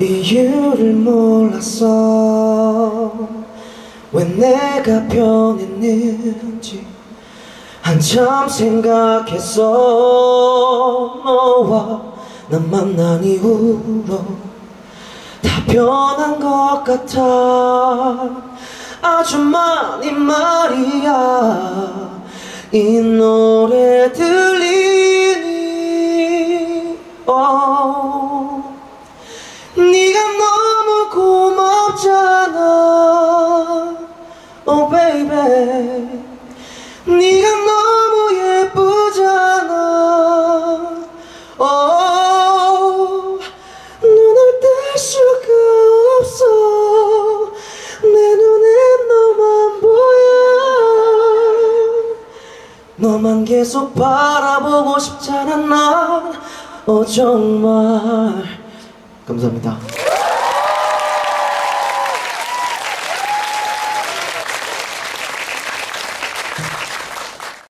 이유를 몰랐어. 왜 내가 변했는지 한참 생각했어. 너와 난 만난 이후로 다 변한 것 같아. 아주 많이 말이야. 이 노래 들리 네가 너무 예쁘잖아. oh. 눈을 뗄 수가 없어. 내 눈에 너만 보여. 너만 계속 바라보고 싶잖아 난. 어, 정말. 감사합니다